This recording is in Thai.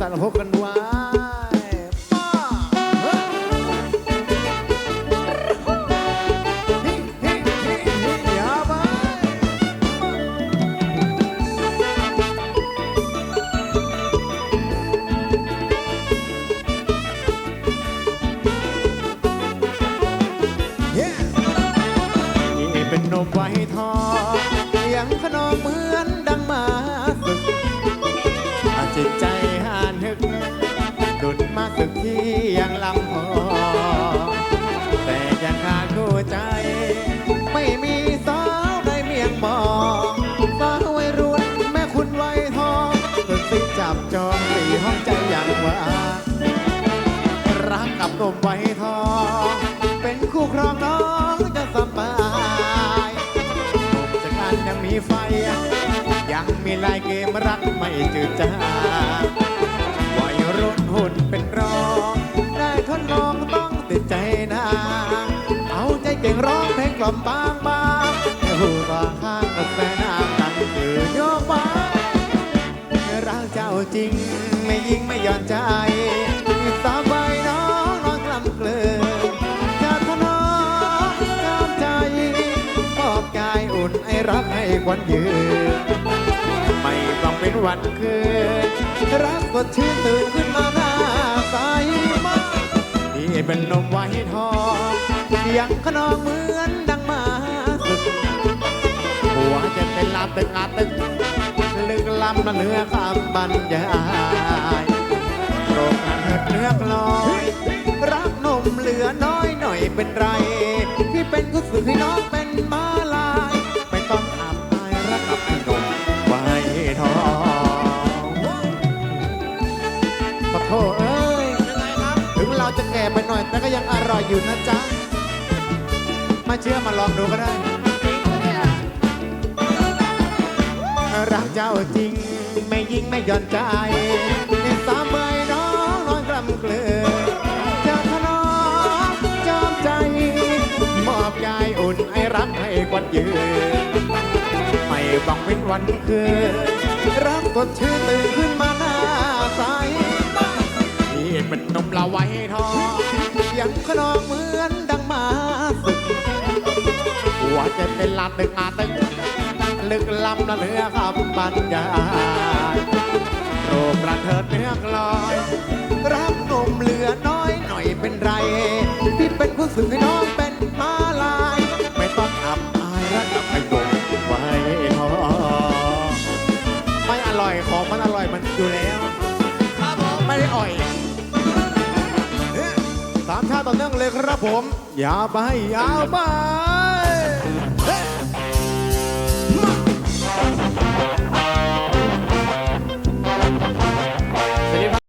สันหกกันไว้ป้าเฮ้ยฮิฮิฮิฮิอย่าไป Yeah นี่เป็นนมไว้ทองยังขนองมือ ฝึกสิจับจองสี่ห้องใจอย่างว่ารักกับหนุ่มไว้ทอง เป็นคู่ครองน้องจะสบายจะกันยังมีไฟ ยังมีลายเกมรักไม่จืดจางวัยรุ่นหุ่นเป็นรอง ได้ทดลองต้องติดใจนางเอาใจเก่งร้องเพลงกล่อมบางบางหูบางข้างกับแฟ รักเจ้าจริง ไม่ยิงไม่หย่อนใจสาบายน้องนอนกลำเกลือจะทนอตามใจมอบกายอุ่นไอรักให้ควันยืนไม่ต้องเป็นวันคืน รักสดชื่นตื่นขึ้นมาหน้าใสมากที่เป็นนมไว้ทองยังขนองเหมือนดังมาหัวจะเป็นลาตึกอาตึกลึก ลำละเนื้อคำบรรยายโปรดการเถิดเนื้อกลอยรักนมเหลือน้อยหน่อยเป็นไร ที่เป็นกุศลให้น้องเป็นมาลาย ไม่ต้องอับอายรักกับไอ้นมไว้ทองขอโทษเอ้ยถึงเราจะแก่ไปหน่อยแต่ก็ยังอร่อยอยู่นะจ๊ะมาเชื่อมาลองดูก็ได้รักเจ้าจริง ยิงไม่หย่อนใจสามใบน้องนอนกลำเกลือเจะทนอมจอมใจ มอบกายอุ่นไอรักให้กวันยืนไม่บังเว้นวันคืนรักสดชื่นตื่นขึ้นมาหน้าใสนี่เป็นนมละไว้ทองยังขนองเหมือนดังมาศึกหัวจะเป็นลาตึกอาตึก ลึกล้ำละเนื้อคำบรรยายโรคระเถิดเนื้อกลอย รักหนุ่มเหลือน้อยหน่อยเป็นไรที่เป็นผู้สื่อน้องเป็นมาลาย ไม่ต้องอับอายรักกับไอ้ดงไว้ทองไม่อร่อยของมันอร่อยมันอยู่แล้วครับผมไม่ได้อ่อยสามชาติต่อเนื่องเลยครับผม อย่าไปอย่าไป เอ๊ะมา